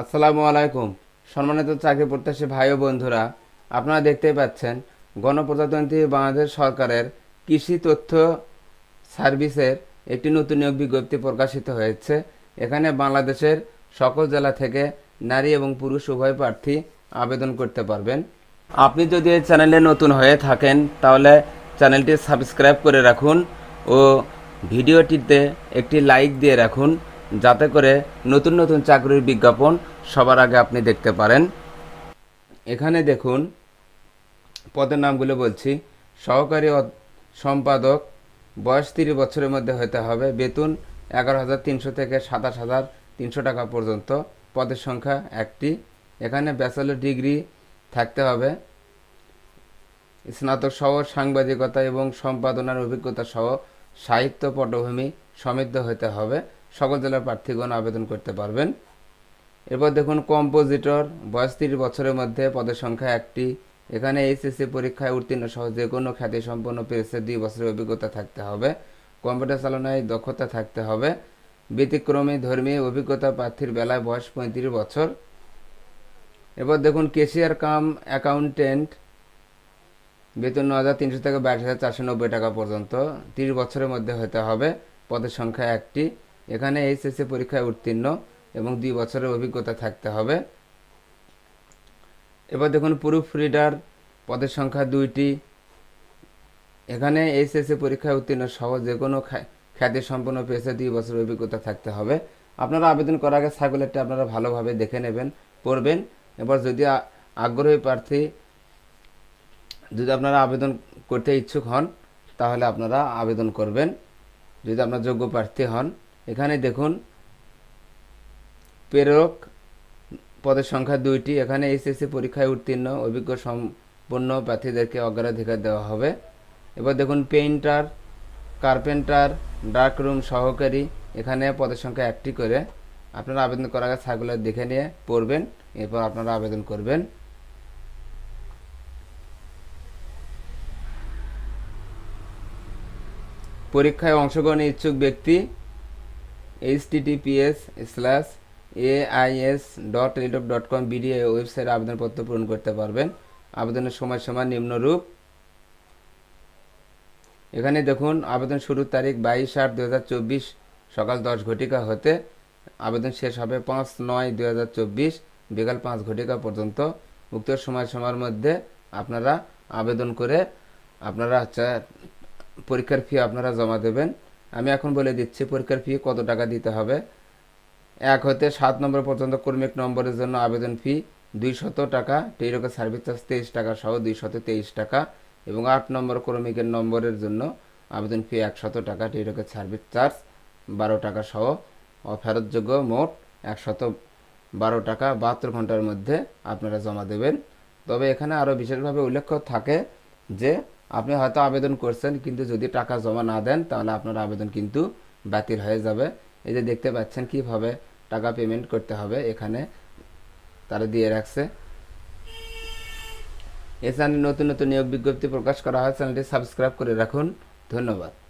আসসালামু আলাইকুম। সম্মানিত চাকরি প্রত্যাশী ভাই ও বন্ধুরা, আপনারা দেখতেই পাচ্ছেন, গণপ্রজাতন্ত্রী বাংলাদেশ সরকারের কৃষি তথ্য সার্ভিসের একটি নতুন নিয়োগ বিজ্ঞপ্তি প্রকাশিত হয়েছে। এখানে বাংলাদেশের সকল জেলা থেকে নারী এবং পুরুষ উভয় প্রার্থী আবেদন করতে পারবেন। আপনি যদি এই চ্যানেলে নতুন হয়ে থাকেন, তাহলে চ্যানেলটি সাবস্ক্রাইব করে রাখুন ও ভিডিওটিতে একটি লাইক দিয়ে রাখুন। যাতে করে নতুন নতুন চাকরির বিজ্ঞাপন সবার আগে আপনি দেখতে পারেন। এখানে দেখুন, পদের নামগুলো বলছি। সহকারী সম্পাদক, বয়স তিরিশ বছরের মধ্যে হতে হবে। বেতন এগারো হাজার তিনশো থেকে সাতাশ হাজার তিনশো টাকা পর্যন্ত। পদের সংখ্যা একটি। এখানে ব্যাচেলর ডিগ্রি থাকতে হবে। স্নাতক সহ সাংবাদিকতা এবং সম্পাদনার অভিজ্ঞতা সহ সাহিত্য, পটভূমি সমৃদ্ধ হতে হবে। সকল জেলার প্রার্থীগণ আবেদন করতে পারবেন। এরপর দেখুন, কম্পোজিটর, বয়স তিরিশ বছরের মধ্যে পদের সংখ্যা একটি। এখানে এইচএসসি পরীক্ষায় উত্তীর্ণ সহ যে কোনো খ্যাতি সম্পন্ন পেয়েছে দুই বছরের অভিজ্ঞতা থাকতে হবে। কম্পিউটার চালনায় দক্ষতা থাকতে হবে। ব্যতিক্রমী, ধর্মী, অভিজ্ঞতা প্রার্থীর বেলায় বয়স পঁয়ত্রিশ বছর। এরপর দেখুন, কেশিয়ার কাম অ্যাকাউন্টেন্ট, বেতন ন হাজার তিনশো থেকে বাইশ হাজার চারশো নব্বই টাকা পর্যন্ত, তিরিশ বছরের মধ্যে হতে হবে। পদের সংখ্যা একটি। এখানে এইচএসসি পরীক্ষায় উত্তীর্ণ এবং দুই বছরের অভিজ্ঞতা থাকতে হবে। এবার দেখুন প্রুফ রিডার পদের সংখ্যা দুইটি। এখানে এইচএসসি পরীক্ষায় উত্তীর্ণ সহ যে কোনো খ্যা- খ্যাতি সম্পন্ন পেয়েছে দুই বছরের অভিজ্ঞতা থাকতে হবে। আপনারা আবেদন করার আগে সার্কুলারটি আপনারা ভালোভাবে দেখে নেবেন, পড়বেন। এবার যদি আগ্রহী প্রার্থী যদি আপনারা আবেদন করতে ইচ্ছুক হন, তাহলে আপনারা আবেদন করবেন। যদি আপনার যোগ্য প্রার্থী হন এখানে দেখুন, প্রেরক পদের সংখ্যা দুইটি। এখানে এসএসসি পরীক্ষায় উত্তীর্ণ, অভিজ্ঞ সম্পন্ন প্রার্থীদেরকে অগ্রাধিকার দেওয়া হবে। এবার দেখুন, পেইন্টার, কার্পেন্টার, ডার্ক রুম সহকারী, এখানে পদের সংখ্যা একটি করে আপনারা আবেদন করার আগে সার্কুলার দেখে নিয়ে পড়বেন, এরপর আপনারা আবেদন করবেন। পরীক্ষায় অংশগ্রহণে ইচ্ছুক ব্যক্তি HTTPS slash AIS dot Teletalk dot com BD ওয়েবসাইটে আবেদনপত্র পূরণ করতে পারবেন। আবেদনের সময় সীমা নিম্নরূপ। এখানে দেখুন, আবেদন শুরুর তারিখ বাইশ আট দু সকাল দশ ঘটিকা হতে। আবেদন শেষ হবে পাঁচ নয় দু বিকাল পাঁচ ঘটিকা পর্যন্ত। উক্ত সময়সীমার মধ্যে আপনারা আবেদন করে আপনারা হচ্ছে পরীক্ষার ফি আপনারা জমা দেবেন। আমি এখন বলে দিচ্ছি, পরীক্ষার ফি কত টাকা দিতে হবে? এক হতে সাত নম্বর পর্যন্ত কর্মিক নম্বরের জন্য আবেদন ফি দুই শত টাকা টেলিটকের সার্ভিস চার্জ তেইশ টাকা সহ দুই শত তেইশ টাকা এবং আট নম্বর কর্মিকের নম্বরের জন্য আবেদন ফি একশত টাকা টেলিটকের সার্ভিস চার্জ বারো টাকা সহ অফেরতযোগ্য মোট একশত বারো টাকা বাহাত্তর ঘণ্টার মধ্যে আপনারা জমা দেবেন। তবে এখানে আরও বিশেষভাবে উল্লেখ থাকে যে আপনি হয়তো আবেদন করছেন, কিন্তু যদি টাকা জমা না দেন, তাহলে আপনার আবেদন কিন্তু বাতিল হয়ে যাবে। এই যে দেখতে পাচ্ছেন কীভাবে টাকা পেমেন্ট করতে হবে, এখানে তারা দিয়ে রাখছে। এ চ্যানেলে নতুন নতুন নিয়োগ বিজ্ঞপ্তি প্রকাশ করা হয়, চ্যানেলটি সাবস্ক্রাইব করে রাখুন। ধন্যবাদ।